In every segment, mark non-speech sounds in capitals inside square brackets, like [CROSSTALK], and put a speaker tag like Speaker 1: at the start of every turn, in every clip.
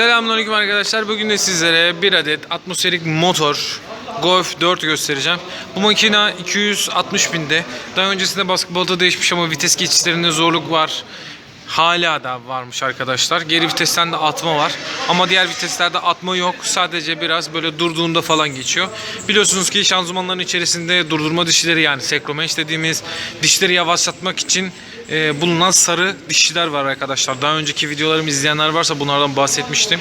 Speaker 1: Selamünaleyküm arkadaşlar. Bugün de sizlere bir adet atmosferik motor Golf 4 göstereceğim. Bu makina 260 binde. Daha öncesinde basketbolda değişmiş ama vites geçişlerinde zorluk var. Hala da varmış arkadaşlar. Geri vitesten de atma var. Ama diğer viteslerde atma yok. Sadece biraz böyle durduğunda falan geçiyor. Biliyorsunuz ki şanzımanların içerisinde durdurma dişleri yani sekromeş dediğimiz dişleri yavaşlatmak için e, bulunan sarı dişliler var arkadaşlar. Daha önceki videolarımı izleyenler varsa bunlardan bahsetmiştim.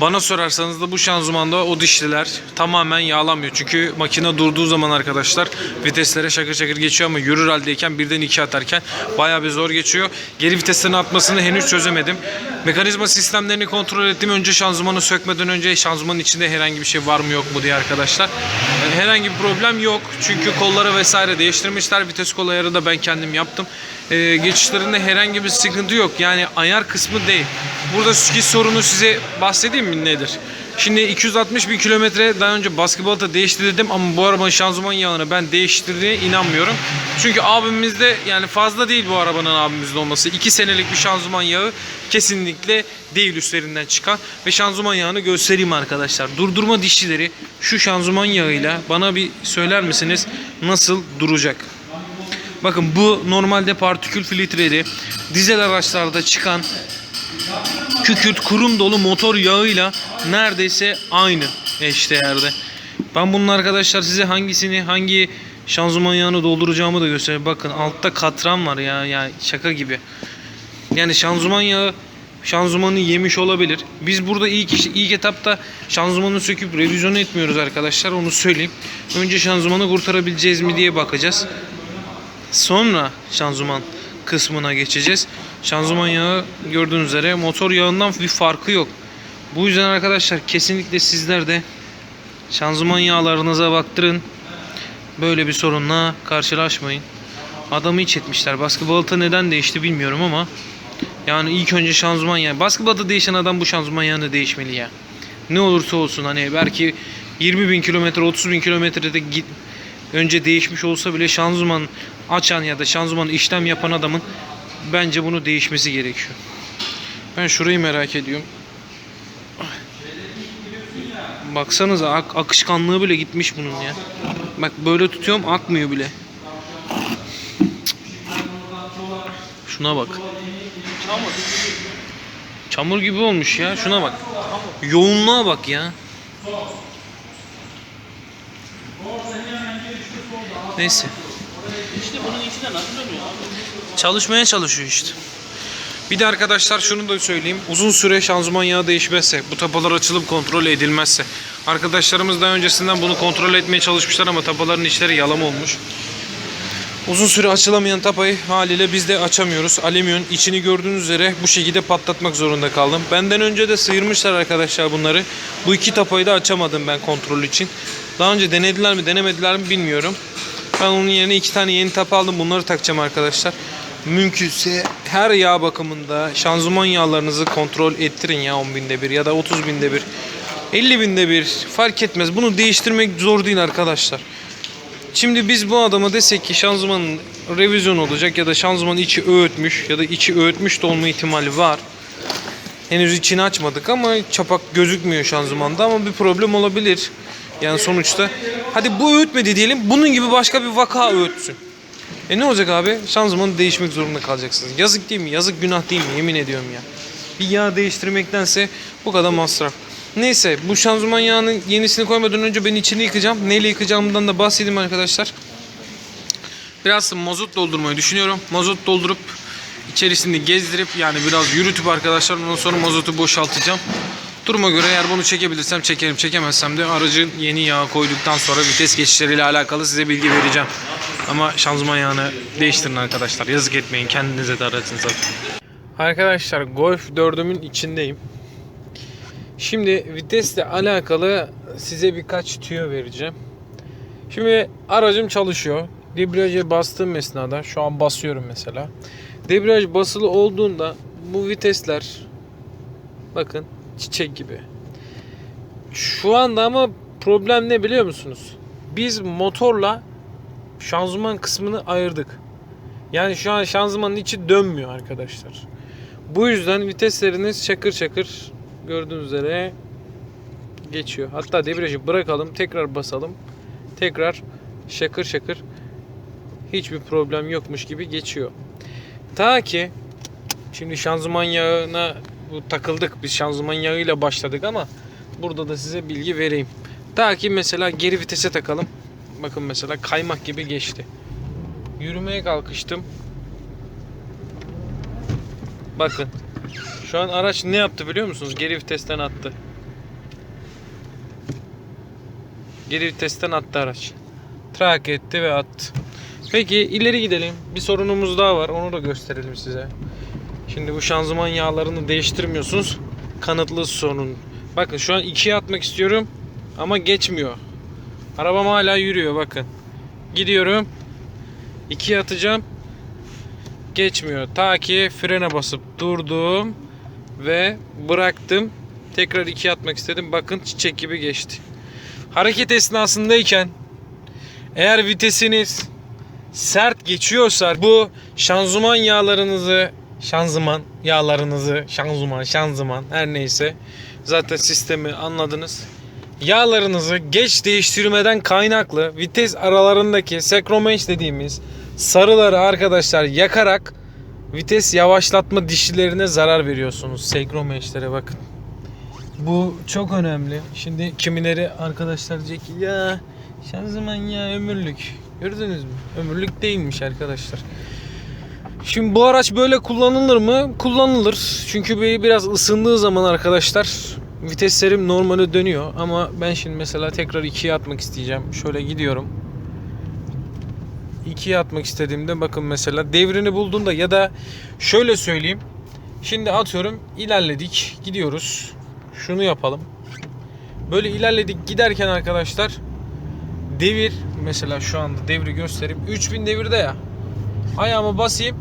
Speaker 1: Bana sorarsanız da bu şanzımanda o dişliler tamamen yağlanmıyor. Çünkü makine durduğu zaman arkadaşlar viteslere şakır şakır geçiyor ama yürür haldeyken birden iki atarken bayağı bir zor geçiyor. Geri viteslerin atmasını henüz çözemedim. Mekanizma sistemlerini kontrol ettim. Önce şanzımanı sökmeden önce şanzımanın içinde herhangi bir şey var mı yok mu diye arkadaşlar. Herhangi bir problem yok. Çünkü kolları vesaire değiştirmişler. Vites kol ayarı da ben kendim yaptım. Ee, geçişlerinde herhangi bir sıkıntı yok. Yani ayar kısmı değil. Burada ki sorunu size bahsedeyim mi nedir? Şimdi 260 bin kilometre daha önce basketbolda değiştirdim ama bu arabanın şanzıman yağını ben değiştirdiğine inanmıyorum. Çünkü abimizde yani fazla değil bu arabanın abimizde olması. 2 senelik bir şanzıman yağı kesinlikle değil üstlerinden çıkan. Ve şanzıman yağını göstereyim arkadaşlar. Durdurma dişçileri şu şanzıman yağıyla bana bir söyler misiniz nasıl duracak? Bakın bu normalde partikül filtreli dizel araçlarda çıkan kükürt kurum dolu motor yağıyla neredeyse aynı eşdeğerde. Ben bunun arkadaşlar size hangisini hangi şanzıman yağını dolduracağımı da göstereyim. Bakın altta katran var ya yani şaka gibi. Yani şanzıman yağı şanzımanı yemiş olabilir. Biz burada ilk ilk etapta şanzımanı söküp revizyon etmiyoruz arkadaşlar. Onu söyleyeyim. Önce şanzımanı kurtarabileceğiz mi diye bakacağız. Sonra şanzıman kısmına geçeceğiz. Şanzıman yağı gördüğünüz üzere motor yağından bir farkı yok. Bu yüzden arkadaşlar kesinlikle sizler de şanzıman yağlarınıza baktırın. Böyle bir sorunla karşılaşmayın. Adamı hiç etmişler. Baskı balata neden değişti bilmiyorum ama yani ilk önce şanzıman yağı. Baskı balata değişen adam bu şanzıman yağını değişmeli ya. Ne olursa olsun hani belki 20 bin kilometre 30 bin kilometrede git önce değişmiş olsa bile şanzıman açan ya da şanzıman işlem yapan adamın bence bunu değişmesi gerekiyor. Ben şurayı merak ediyorum. Baksanıza ak- akışkanlığı bile gitmiş bunun ya. Bak böyle tutuyorum akmıyor bile. Şuna bak. Çamur gibi olmuş ya. Şuna bak. Yoğunluğa bak ya. Neyse.
Speaker 2: İşte bunun içinden atılmıyor abi.
Speaker 1: Çalışmaya çalışıyor işte. Bir de arkadaşlar şunu da söyleyeyim. Uzun süre şanzıman yağı değişmezse, bu tapalar açılıp kontrol edilmezse. Arkadaşlarımız daha öncesinden bunu kontrol etmeye çalışmışlar ama tapaların içleri yalam olmuş. Uzun süre açılamayan tapayı haliyle biz de açamıyoruz. Alüminyum içini gördüğünüz üzere bu şekilde patlatmak zorunda kaldım. Benden önce de sıyırmışlar arkadaşlar bunları. Bu iki tapayı da açamadım ben kontrol için. Daha önce denediler mi denemediler mi bilmiyorum. Ben onun yerine iki tane yeni tapa aldım. Bunları takacağım arkadaşlar. Mümkünse her yağ bakımında şanzıman yağlarınızı kontrol ettirin ya 10 binde bir ya da 30 binde bir. 50 binde bir fark etmez. Bunu değiştirmek zor değil arkadaşlar. Şimdi biz bu adama desek ki şanzımanın revizyon olacak ya da şanzıman içi öğütmüş ya da içi öğütmüş de olma ihtimali var. Henüz içini açmadık ama çapak gözükmüyor şanzımanda ama bir problem olabilir. Yani sonuçta hadi bu öğütmedi diyelim bunun gibi başka bir vaka öğütsün. E ne olacak abi? Şanzımanı değişmek zorunda kalacaksınız. Yazık değil mi? Yazık günah değil mi? Yemin ediyorum ya. Bir yağ değiştirmektense bu kadar masraf. Neyse bu şanzıman yağının yenisini koymadan önce ben içini yıkacağım. Neyle yıkacağımdan da bahsedeyim arkadaşlar. Biraz mazot doldurmayı düşünüyorum. Mazot doldurup içerisini gezdirip yani biraz yürütüp arkadaşlar ondan sonra mazotu boşaltacağım. Duruma göre eğer bunu çekebilirsem çekerim. Çekemezsem de aracın yeni yağı koyduktan sonra vites geçişleriyle alakalı size bilgi vereceğim. Ama şanzıman yağını değiştirin arkadaşlar. Yazık etmeyin kendinize de aracınıza. Arkadaşlar Golf 4'ümün içindeyim. Şimdi vitesle alakalı size birkaç tüyo vereceğim. Şimdi aracım çalışıyor. Debriyaja bastığım esnada şu an basıyorum mesela. Debriyaj basılı olduğunda bu vitesler bakın çiçek gibi. Şu anda ama problem ne biliyor musunuz? Biz motorla şanzıman kısmını ayırdık. Yani şu an şanzımanın içi dönmüyor arkadaşlar. Bu yüzden vitesleriniz çakır çakır gördüğünüz üzere geçiyor. Hatta debriyajı bırakalım, tekrar basalım. Tekrar şakır şakır hiçbir problem yokmuş gibi geçiyor. Ta ki şimdi şanzıman yağına bu takıldık. Biz şanzıman yağıyla başladık ama burada da size bilgi vereyim. Ta ki mesela geri vitese takalım. Bakın mesela kaymak gibi geçti. Yürümeye kalkıştım. Bakın. Şu an araç ne yaptı biliyor musunuz? Geri vitesten attı. Geri vitesten attı araç. Trak etti ve attı. Peki ileri gidelim. Bir sorunumuz daha var. Onu da gösterelim size. Şimdi bu şanzıman yağlarını değiştirmiyorsunuz. Kanıtlı sorun. Bakın şu an ikiye atmak istiyorum ama geçmiyor. Arabam hala yürüyor bakın. Gidiyorum. İkiye atacağım. Geçmiyor. Ta ki frene basıp durdum ve bıraktım. Tekrar ikiye atmak istedim. Bakın çiçek gibi geçti. Hareket esnasındayken eğer vitesiniz sert geçiyorsa bu şanzıman yağlarınızı şanzıman yağlarınızı şanzıman şanzıman her neyse zaten sistemi anladınız. Yağlarınızı geç değiştirmeden kaynaklı vites aralarındaki sekromenç dediğimiz sarıları arkadaşlar yakarak vites yavaşlatma dişlilerine zarar veriyorsunuz. Sekromençlere bakın. Bu çok önemli. Şimdi kimileri arkadaşlar diyecek ki ya şanzıman ya ömürlük. Gördünüz mü? Ömürlük değilmiş arkadaşlar. Şimdi bu araç böyle kullanılır mı? Kullanılır. Çünkü bir- biraz ısındığı zaman arkadaşlar viteslerim normale dönüyor. Ama ben şimdi mesela tekrar ikiye atmak isteyeceğim. Şöyle gidiyorum. İkiye atmak istediğimde bakın mesela devrini bulduğunda ya da şöyle söyleyeyim. Şimdi atıyorum ilerledik gidiyoruz. Şunu yapalım. Böyle ilerledik giderken arkadaşlar devir mesela şu anda devri göstereyim. 3000 devirde ya. Ayağımı basayım.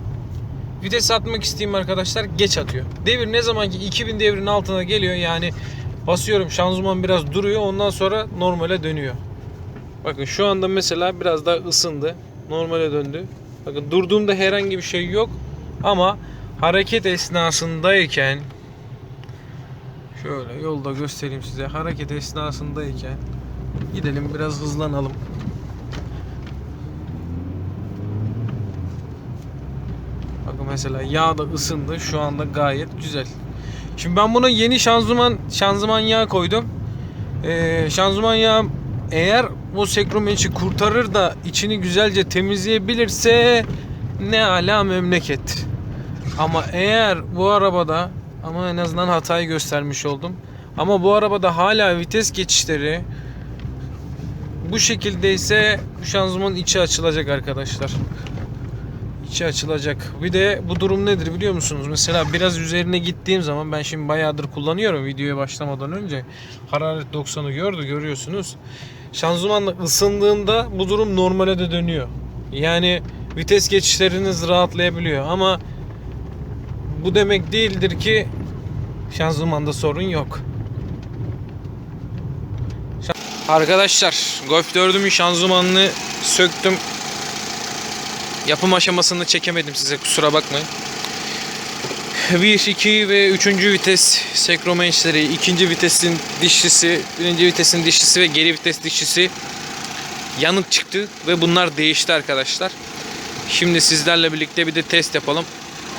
Speaker 1: Vites atmak isteyeyim arkadaşlar geç atıyor. Devir ne zaman ki 2000 devrin altına geliyor yani basıyorum şanzıman biraz duruyor ondan sonra normale dönüyor. Bakın şu anda mesela biraz daha ısındı. Normale döndü. Bakın durduğumda herhangi bir şey yok ama hareket esnasındayken şöyle yolda göstereyim size. Hareket esnasındayken gidelim biraz hızlanalım. Mesela yağ da ısındı. Şu anda gayet güzel. Şimdi ben buna yeni şanzıman şanzıman yağı koydum. Ee, şanzıman yağı eğer o sekromençi kurtarır da içini güzelce temizleyebilirse ne ala memleket. Ama eğer bu arabada ama en azından hatayı göstermiş oldum. Ama bu arabada hala vites geçişleri bu şekildeyse bu şanzımanın içi açılacak arkadaşlar. İçi açılacak. Bir de bu durum nedir biliyor musunuz? Mesela biraz üzerine gittiğim zaman ben şimdi bayağıdır kullanıyorum videoya başlamadan önce. Hararet 90'ı gördü görüyorsunuz. Şanzımanla ısındığında bu durum normale de dönüyor. Yani vites geçişleriniz rahatlayabiliyor ama bu demek değildir ki şanzımanda sorun yok. Arkadaşlar Golf 4'ümün şanzımanını söktüm. Yapım aşamasını çekemedim size kusura bakmayın. 1, 2 ve 3. vites sekromençleri, ikinci vitesin dişlisi, birinci vitesin dişlisi ve geri vites dişlisi yanık çıktı ve bunlar değişti arkadaşlar. Şimdi sizlerle birlikte bir de test yapalım.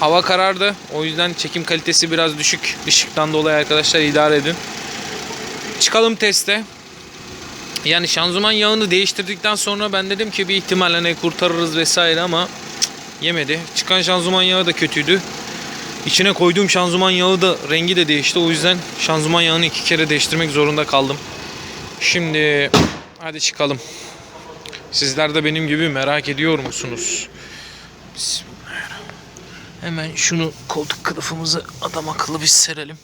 Speaker 1: Hava karardı. O yüzden çekim kalitesi biraz düşük. Işıktan dolayı arkadaşlar idare edin. Çıkalım teste. Yani şanzıman yağını değiştirdikten sonra ben dedim ki bir ihtimal hani kurtarırız vesaire ama yemedi. Çıkan şanzıman yağı da kötüydü. İçine koyduğum şanzıman yağı da rengi de değişti. O yüzden şanzıman yağını iki kere değiştirmek zorunda kaldım. Şimdi hadi çıkalım. Sizler de benim gibi merak ediyor musunuz? Bismillahirrahmanirrahim. Hemen şunu koltuk kılıfımızı adam akıllı bir serelim.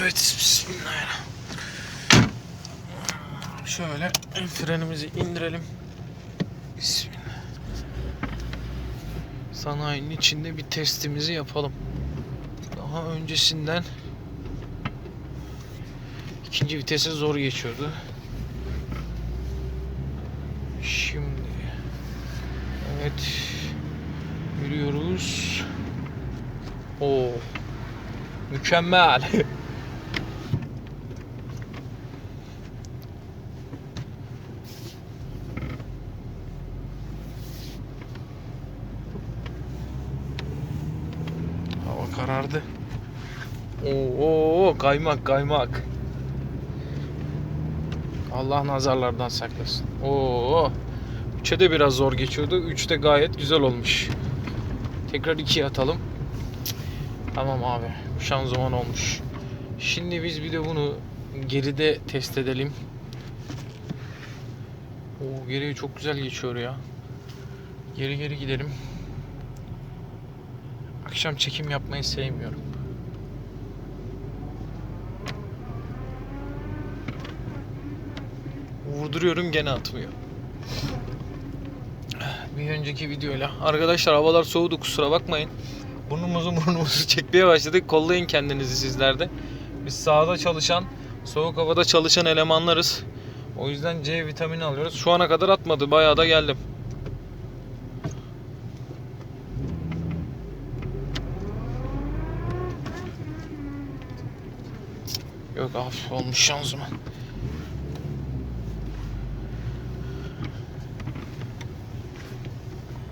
Speaker 1: Evet bismillahirrahmanirrahim. Şöyle frenimizi indirelim. Bismillah. Sanayinin içinde bir testimizi yapalım. Daha öncesinden ikinci vitese zor geçiyordu. Şimdi Yürüyoruz. Oo. Mükemmel. [LAUGHS] Hava karardı. Oo, kaymak kaymak. Allah nazarlardan saklasın. Oo. 3'e de biraz zor geçiyordu. 3 de gayet güzel olmuş. Tekrar 2'ye atalım. Tamam abi. Bu şanzıman olmuş. Şimdi biz bir de bunu geride test edelim. Oo geriye çok güzel geçiyor ya. Geri geri gidelim. Akşam çekim yapmayı sevmiyorum. Vurduruyorum gene atmıyor. Bir önceki videoyla. Arkadaşlar havalar soğudu kusura bakmayın. Burnumuzu burnumuzu [LAUGHS] çekmeye başladık. Kollayın kendinizi sizler de. Biz sahada çalışan, soğuk havada çalışan elemanlarız. O yüzden C vitamini alıyoruz. Şu ana kadar atmadı. Bayağı da geldim. Yok af olmuş şanzıman.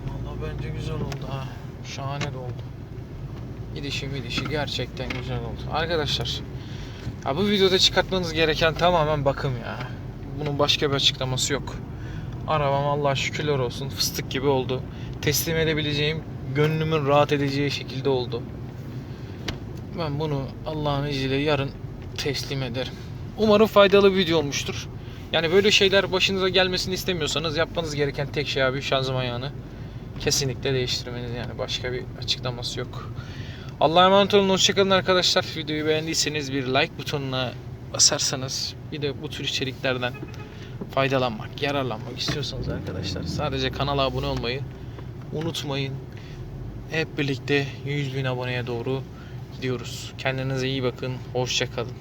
Speaker 1: Vallahi bence güzel oldu ha. Şahane de oldu. Gidişi gidişi gerçekten güzel oldu. Arkadaşlar ya bu videoda çıkartmanız gereken tamamen bakım ya. Bunun başka bir açıklaması yok. Arabam Allah şükürler olsun fıstık gibi oldu. Teslim edebileceğim, gönlümün rahat edeceği şekilde oldu. Ben bunu Allah'ın izniyle yarın teslim ederim. Umarım faydalı bir video olmuştur. Yani böyle şeyler başınıza gelmesini istemiyorsanız yapmanız gereken tek şey abi şanzıman yağını kesinlikle değiştirmeniz yani başka bir açıklaması yok. Allah'a emanet olun hoşçakalın arkadaşlar. Videoyu beğendiyseniz bir like butonuna basarsanız bir de bu tür içeriklerden faydalanmak, yararlanmak istiyorsanız arkadaşlar sadece kanala abone olmayı unutmayın. Hep birlikte 100 bin aboneye doğru gidiyoruz. Kendinize iyi bakın. Hoşçakalın.